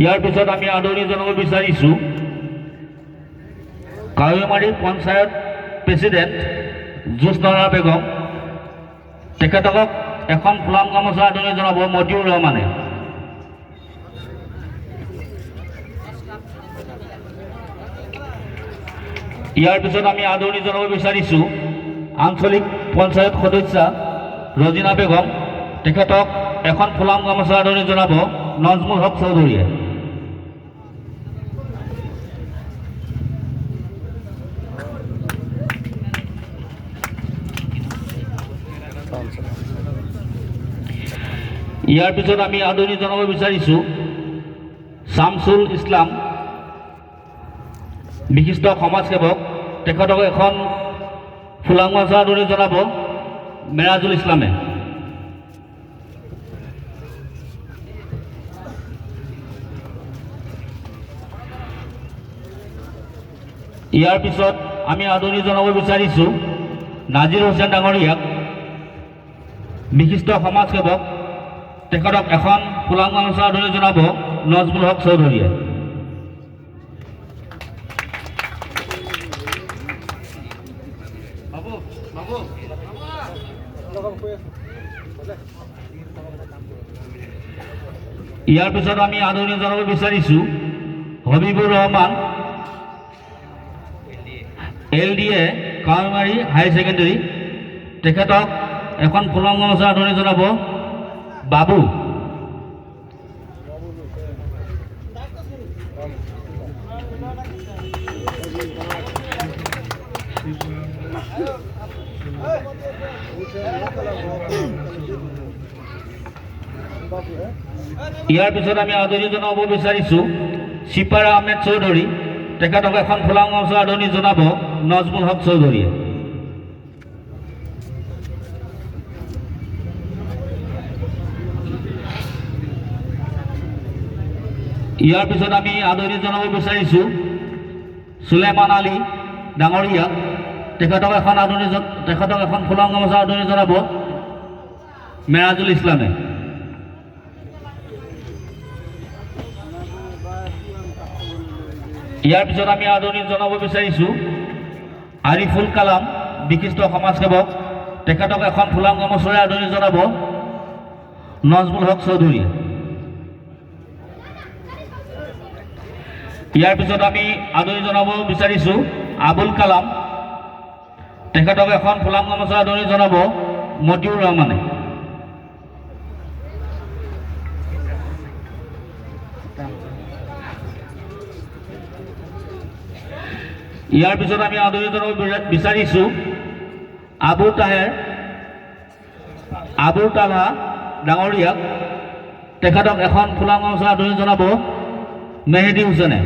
ইয়াৰ পিছত আমি আদৰণি জনাব বিচাৰিছোঁ কাৱৈমাৰী পঞ্চায়ত প্ৰেচিডেণ্ট জোচনৰা বেগম। তেখেতকক এখন ফুলাম গামোচা আদৰণি জনাব মতিউৰ ৰহমানে। ইয়াৰ পিছত আমি আদৰণি জনাব বিচাৰিছোঁ আঞ্চলিক পঞ্চায়ত সদস্যা ৰজিনা বেগম। তেখেতক এখন ফুলাম গামোচা আদৰণি জনাব নজমুল হক চৌধুৰীয়ে। ইয়াৰ পিছত আমি আদৰণি জনাব বিচাৰিছোঁ শামছুল ইছলাম। বিশিষ্ট সমাজসেৱক তেখেতক এখন গামোচা আদৰণি জনাব মেৰাজুল ইছলামে। ইয়াৰ পিছত আমি আদৰণি জনাব বিচাৰিছোঁ নাজিৰ হোসেন ডাঙৰীয়াক। বিশিষ্ট সমাজসেৱক তেখেতক এখন গামোচা আদৰণি জনাব নজমুল হক চৌধুৰীয়ে। ইয়াৰ পিছত আমি আদৰণি জনাব বিচাৰিছোঁ Habibur Rahman, L D A Kawaimari higher secondary. তেখেতক এখন ফুলাম গামোচা আদৰণি জনাব বাবু। ইয়াৰ পিছত আমি আদৰণি জনাব বিচাৰিছোঁ। চিপাৰা আহমেদ চৌধুৰী, তেখেতক এখন ফুলাম গামোচা আদৰণি জনাব নজমুল হক চৌধুৰীয়ে। ইয়াৰ পিছত আমি আদৰণি জনাব বিচাৰিছোঁ চুলেমান আলী ডাঙৰীয়াক তেখেতক এখন আদৰণি তেখেতক এখন ফুলাম গামোচা আদৰণি জনাব মেৰাজুল ইছলামে। ইয়াৰ পিছত আমি আদৰণি জনাব বিচাৰিছোঁ। আৰিফুল কালাম, বিশিষ্ট সমাজসেৱক, তেখেতক এখন ফুলাম গামোচৰে আদৰণি জনাব। নজমুল হক চৌধুৰীয়ে ইয়াৰ পিছত আমি আদৰণি জনাব বিচাৰিছোঁ আবুল কালাম। তেখেতক এখন ফুলাম গামোচা আদৰণি জনাব মতিউৰ ৰহমানে। ইয়াৰ পিছত আমি আদৰণি জনাব বিচাৰিছোঁ আবু তাহেৰ, আবু তালহা ডাঙৰীয়াক। তেখেতক এখন ফুলাম গামোচা আদৰণি জনাব মেহেদি হুছেনে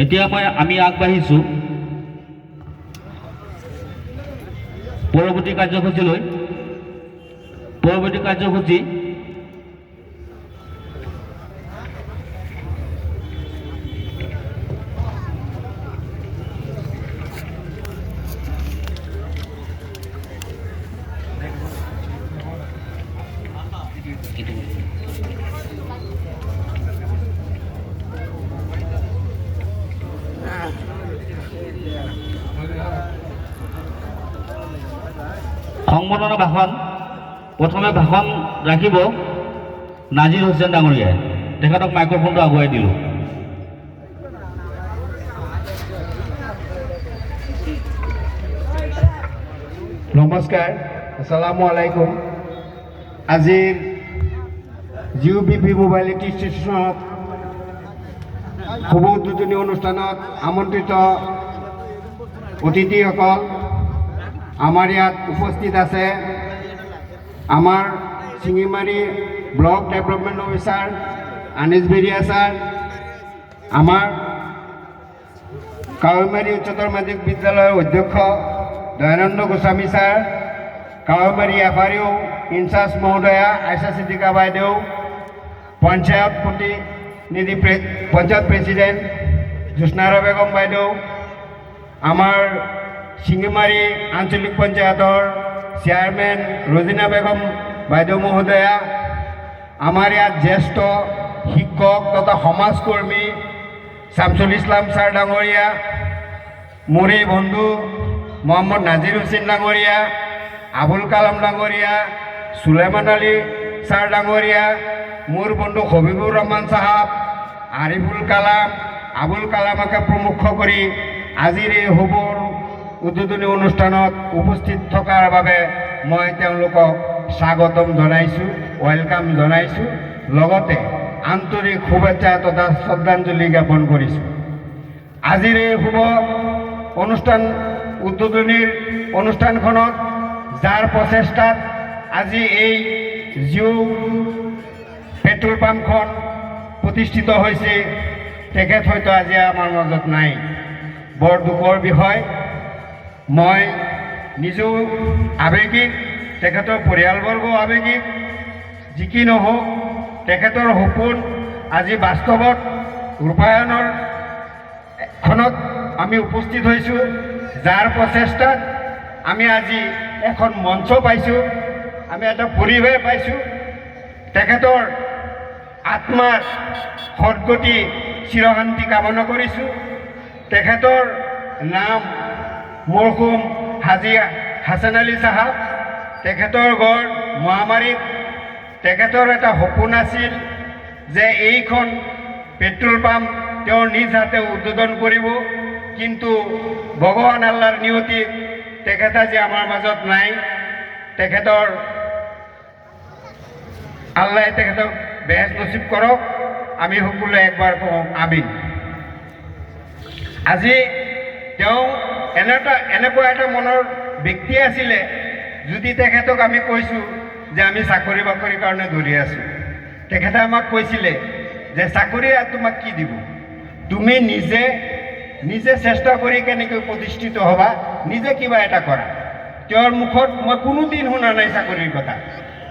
এতিয়া মই আমি আগবাঢ়িছোঁ। পৰৱৰ্তী কাৰ্যসূচীলৈ পরবর্তী কাৰ্যসূচী সংবৰ্ধনা ভাষণ প্ৰথমে ভাষণ ৰাখিব নাজিৰ হুছেইন ডাঙৰীয়াই। তেখেতক মাইক্ৰফোনটো আগুৱাই দিলোঁ। নমস্কাৰ, আসসালামু আলাইকুম। আজিৰ জিউ বি ভি মোবাইলিটি ষ্টেচনত শুভ উদ্বোধনী অনুষ্ঠানত আমন্ত্ৰিত অতিথিসকল আমাৰ ইয়াত উপস্থিত আছে আমাৰ Singimari block development officer Anis Beria sir, আমাৰ কাৱৈমাৰী উচ্চতৰ মাধ্যমিক বিদ্যালয়ৰ অধ্যক্ষ Dayananda Goswami sir, Kawaimari F R U incharge মহোদয়া, Aisha Siddika বাইদেউ, পঞ্চায়ত প্ৰতিনিধি প্ৰে- পঞ্চায়ত প্ৰেচিডেণ্ট জ্যোৎস্নাৰা বেগম বাইদেউ, আমাৰ শিঙিমাৰী আঞ্চলিক পঞ্চায়তৰ চেয়াৰমেন ৰজিনা বেগম। বাইদেউ মহোদয়া, আমাৰ ইয়াত জ্যেষ্ঠ শিক্ষক তথা সমাজকৰ্মী শামছুল ইছলাম ছাৰ ডাঙৰীয়া, মোৰ এই বন্ধু মহম্মদ নাজিৰ হুছেইন ডাঙৰীয়া, আবুল কালাম ডাঙৰীয়া সুলেমান আলী ছাৰ ডাঙৰীয়া, মোৰ বন্ধু হবিবুৰ ৰহমান চাহাব, আৰিফুল কালাম, আবুল কালামকে প্ৰমুখ কৰি আজিৰ এই সবুৰ উদ্বোধনী অনুষ্ঠানত উপস্থিত থকাৰ বাবে মই তেওঁলোকক স্বাগতম জনাইছোঁ ৱেলকাম জনাইছোঁ, লগতে আন্তৰিক শুভেচ্ছা তথা শ্ৰদ্ধাঞ্জলি জ্ঞাপন কৰিছোঁ। আজিৰ এই শুভ অনুষ্ঠান, উদ্বোধনীৰ অনুষ্ঠানখনত যাৰ প্ৰচেষ্টাত আজি এই জিঅ' পেট্ৰল পাম্পখন প্ৰতিষ্ঠিত হৈছে, তেখেত হয়তো আজি আমাৰ মাজত নাই। বৰ দুখৰ বিষয়। মই নিজেও আৱেগিক, তেখেতৰ পৰিয়ালবৰ্গও আৱেগিক, যি কি নহওক, তেখেতৰ সপোন আজি বাস্তৱত ৰূপায়ণৰ খনত আমি উপস্থিত হৈছোঁ, যাৰ প্ৰচেষ্টাত আমি আজি এখন মঞ্চ পাইছোঁ, আমি এটা পৰিৱেশ পাইছোঁ। তেখেতৰ আত্মাৰ সদগতি চিৰশান্তি কামনা কৰিছোঁ। তেখেতৰ নাম মৰহুম হাজি হাছান আলী চাহাব। তেখেতৰ গড় মহামাৰীত। তেখেতৰ এটা সপোন আছিল যে এইখন পেট্ৰল পাম্প তেওঁৰ নিজ হাতে উদ্বোধন কৰিব। কিন্তু ভগৱান আল্লাৰ নিয়তিত তেখেত আজি আমাৰ মাজত নাই। তেখেতৰ আল্লাহে তেখেতক বেহেজ নচিব কৰক। আমি সকলোৱে একবাৰ কওঁ আমিন। আজি তেওঁ এনে এটা এনেকুৱা এটা মনৰ ব্যক্তি আছিলে, যদি তেখেতক আমি কৈছোঁ যে আমি চাকৰি বাকৰিৰ কাৰণে দৌৰি আছোঁ, তেখেতে আমাক কৈছিলে যে চাকৰি তোমাক কি দিব? তুমি নিজে নিজে চেষ্টা কৰি কেনেকৈ প্ৰতিষ্ঠিত হ'বা, নিজে কিবা এটা কৰা। তেওঁৰ মুখত মই কোনোদিন শুনা নাই চাকৰিৰ কথা।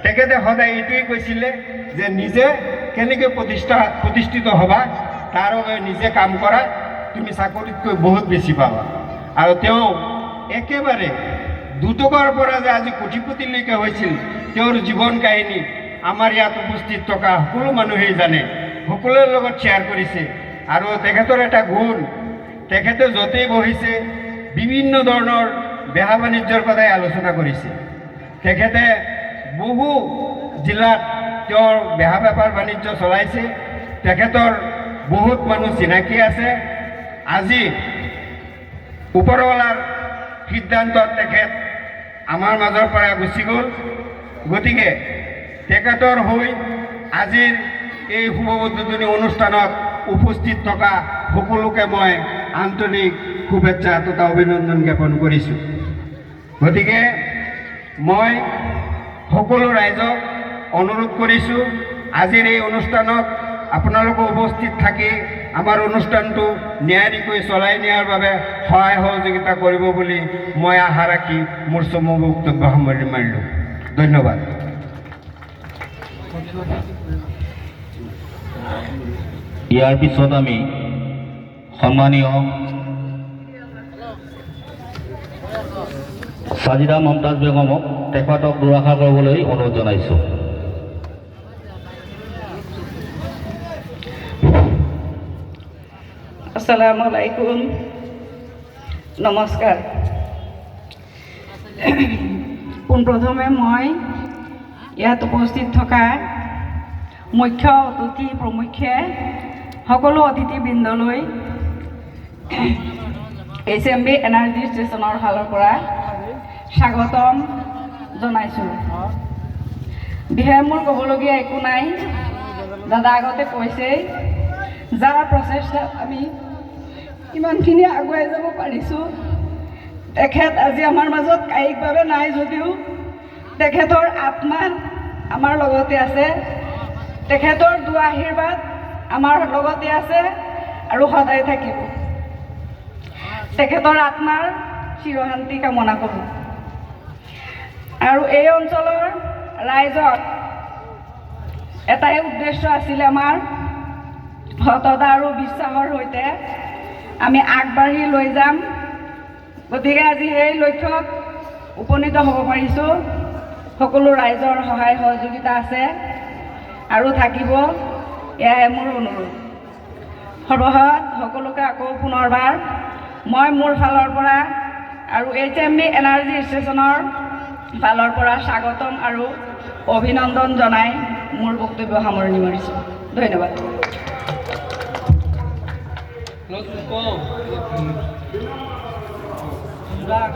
তেখেতে সদায় এইটোৱেই কৈছিলে যে নিজে কেনেকৈ প্ৰতিষ্ঠা, প্ৰতিষ্ঠিত হ'বা, তাৰ বাবে নিজে কাম কৰা, তুমি চাকৰিতকৈ বহুত বেছি পাবা। আৰু তেওঁ একেবাৰে দুটকাৰ পৰা যে আজি কোটিপতিলৈকে হৈছিল, তেওঁৰ জীৱন কাহিনী, আমাৰ ইয়াত উপস্থিত থকা সকলো মানুহেই জানে, সকলোৰে লগত শ্বেয়াৰ কৰিছে। আৰু তেখেতৰ এটা গুণ, তেখেতে য'তেই বহিছে, বিভিন্ন ধৰণৰ বেহা বাণিজ্যৰ কথাই আলোচনা কৰিছে। তেখেতে বহু জিলাত তেওঁৰ বেহা বেপাৰ বাণিজ্য চলাইছে। তেখেতৰ বহুত মানুহ চিনাকি আছে। আজি ওপৰৱালাৰ সিদ্ধান্তত তেখেত আমাৰ মাজৰ পৰা গুচি গ'ল। গতিকে তেখেতৰ হৈ আজিৰ এই শুভ উদ্বোধনী অনুষ্ঠানত উপস্থিত থকা সকলোকে মই আন্তৰিক শুভেচ্ছা তথা অভিনন্দন জ্ঞাপন কৰিছোঁ। গতিকে মই সকলো ৰাইজক অনুৰোধ কৰিছোঁ, আজিৰ এই অনুষ্ঠানত আপোনালোকে উপস্থিত থাকি আমাৰ অনুষ্ঠানটো নিয়াৰিকৈ চলাই নিয়াৰ বাবে সহায় সহযোগিতা কৰিব বুলি মই আশা ৰাখি মোৰ চমু বক্তব্য সামৰি মাৰিলোঁ। ধন্যবাদ। ইয়াৰ পিছত আমি সন্মানীয় চাজিদা মমতাজ বেগমক তেখেতক দুৰাষাৰ কৰিবলৈ অনুৰোধ জনাইছোঁ। আসসালামু আলাইকুম। নমস্কাৰ পোনপ্ৰথমে মই ইয়াত উপস্থিত থকা মুখ্য অতিথি প্ৰমুখ্যে সকলো অতিথিবৃন্দলৈ এইচ এম বি এনাৰ্জি ষ্টেচনৰ ফালৰ পৰা স্বাগতম জনাইছোঁ। বিশেষ মোৰ ক'বলগীয়া একো নাই। দাদা আগতে কৈছেই যাৰ প্ৰচেষ্টাত আমি ইমানখিনি আগুৱাই যাব পাৰিছোঁ। তেখেত আজি আমাৰ মাজত কায়িকভাৱে নাই যদিও। তেখেতৰ আত্মা আমাৰ লগতে আছে। তেখেতৰ দুৱা আশীৰ্বাদ আমাৰ লগতে আছে আৰু সদায় থাকিব। তেখেতৰ আত্মাৰ চিৰশান্তি কামনা কৰোঁ। আৰু এই অঞ্চলৰ ৰাইজৰ এটাই উদ্দেশ্য আছিলে আমাৰ সততা আৰু বিশ্বাসৰ সৈতে আমি আগবাঢ়ি লৈ যাম। গতিকে আজি সেই লক্ষ্যত উপনীত হ'ব পাৰিছোঁ। সকলো ৰাইজৰ সহায় সহযোগিতা আছে আৰু থাকিব এয়াই মোৰ অনুৰোধ। সৰ্বশেষত সকলোকে আকৌ পুনৰবাৰ মই মোৰ ফালৰ পৰা আৰু এইচ এম বি এনাৰ্জি ষ্টেচনৰ ফালৰ পৰা স্বাগতম আৰু অভিনন্দন জনাই মোৰ বক্তব্য সামৰণি মাৰিছোঁ। ধন্যবাদ। Close the phone. Black.